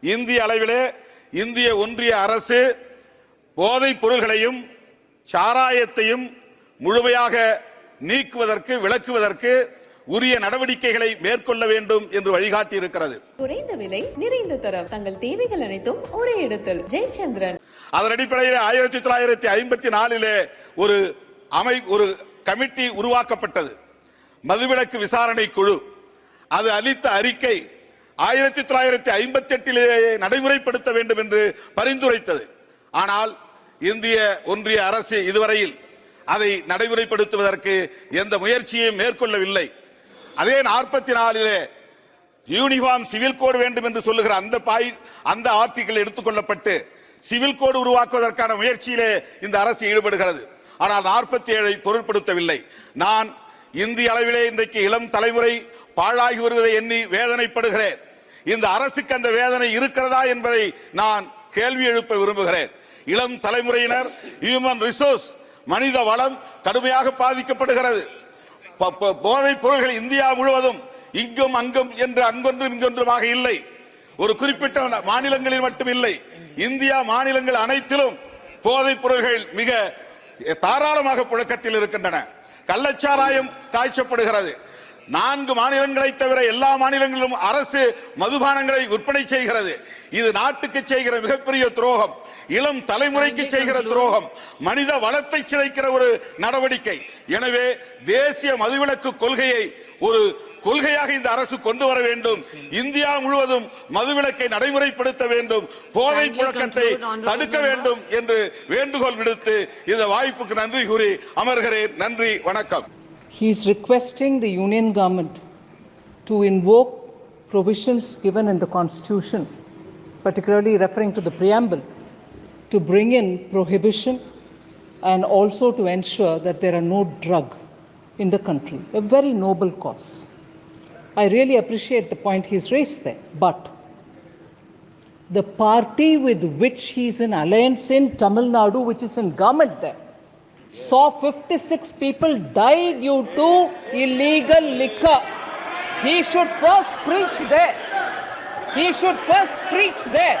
இந்திய அளவிலே இந்திய ஒன்றிய அரசு போதைப் பொருள்களையும் சாராயத்தையும் முழுமையாக நீக்குவதற்கு விளக்குவதற்கு உரிய நடவடிக்கைகளை மேற்கொள்ள வேண்டும் என்று வழிகாட்டி இருக்கிறது குறைந்த விலை நிறைந்த தரம். தங்கள் தேவைகள் அனைத்தும் ஒரே இடத்தில். ஜெயச்சந்திரன். அதன் அடிப்படையில் ஆயிரத்தி தொள்ளாயிரத்தி ஐம்பத்தி நாலிலே ஒரு அமை ஒரு கமிட்டி உருவாக்கப்பட்டது. மதுவிலக்கு விசாரணை குழு. அது அளித்த அறிக்கை ஆயிரத்தி தொள்ளாயிரத்தி ஐம்பத்தி எட்டிலேயே நடைமுறைப்படுத்த வேண்டும் என்று பரிந்துரைத்தது. ஆனால் இந்திய ஒன்றிய அரசு இதுவரையில் அதை நடைமுறைப்படுத்துவதற்கு எந்த முயற்சியையும் மேற்கொள்ளவில்லை. அதே நாற்பத்தி நாலிலே யூனிஃபார்ம் சிவில் கோடு வேண்டும் என்று சொல்லுகிற அந்த பாய் அந்த ஆர்டிகிள் எடுத்துக்கொள்ளப்பட்டு சிவில் கோடு உருவாக்குவதற்கான முயற்சியிலே இந்த அரசு ஈடுபடுகிறது. ஆனால் நாற்பத்தி ஏழை பொருட்படுத்தவில்லை. நான் இந்திய அளவிலே இன்றைக்கு இளம் தலைமுறை பாழாகி வருவதை எண்ணி வேதனைப்படுகிறேன். இந்த அரசுக்கு அந்த வேதனை இருக்கிறதா என்பதை நான் கேள்வி எழுப்ப விரும்புகிறேன். இளம் தலைமுறையினர் ஹியூமன் ரிசோர்ஸ் மனித வளம் கடுமையாக பாதிக்கப்படுகிறது. ப- போதைப் பொருள்கள் இந்தியா முழுவதும் இங்கும் அங்கும் என்று அங்கொன்றும் இங்கொன்றுமாக இல்லை. ஒரு குறிப்பிட்ட மாநிலங்களில் மட்டும் இல்லை. இந்தியா மாநிலங்கள் அனைத்திலும் போதைப் பொருள்கள் மிக தாராளமாக புழக்கத்தில் இருக்கின்றன. கள்ளச்சாராயம் காய்ச்சப்படுகிறது. நான்கு மாநிலங்களை தவிர எல்லா மாநிலங்களிலும் அரசு மதுபானங்களை விற்பனை செய்கிறது. இது நாட்டுக்கு செய்கிற மிகப்பெரிய துரோகம். இளம் தலைமுறைக்கு செய்கிற துரோகம். மனித வளத்தை சிதைக்கிற ஒரு நடவடிக்கை. எனவே தேசிய மதுவிலக்கு கொள்கையை ஒரு கொள்கையாக இந்த அரசு கொண்டு வர வேண்டும். இந்தியா முழுவதும் மதுவிலக்கை நடைமுறைப்படுத்த வேண்டும். போதை. புழக்கத்தை தடுக்க. வேண்டும் என்று வேண்டுகோள் விடுத்து இந்த வாய்ப்புக்கு நன்றி கூறி அமர்கிறேன். நன்றி வணக்கம். He is requesting the Union government to invoke provisions given in the Constitution, particularly referring to the preamble, to bring in prohibition and also to ensure that there are no drug in the country. A very noble cause. I really appreciate the point he's raised there. But the party with which he's in alliance in Tamil Nadu, which is in government there, saw 56 people die due to illegal liquor. He should first preach there. He should first preach there.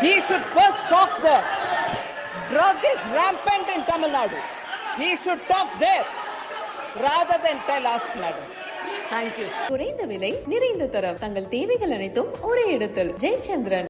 He should first talk there. Drug is rampant in Tamil Nadu. He should talk there rather than tell us, madam. Thank you குறைந்த விலை நிறைந்த தரம் தங்கள் தேவைகள் அனைத்தும் ஒரே இடத்தில் ஜெயச்சந்திரன்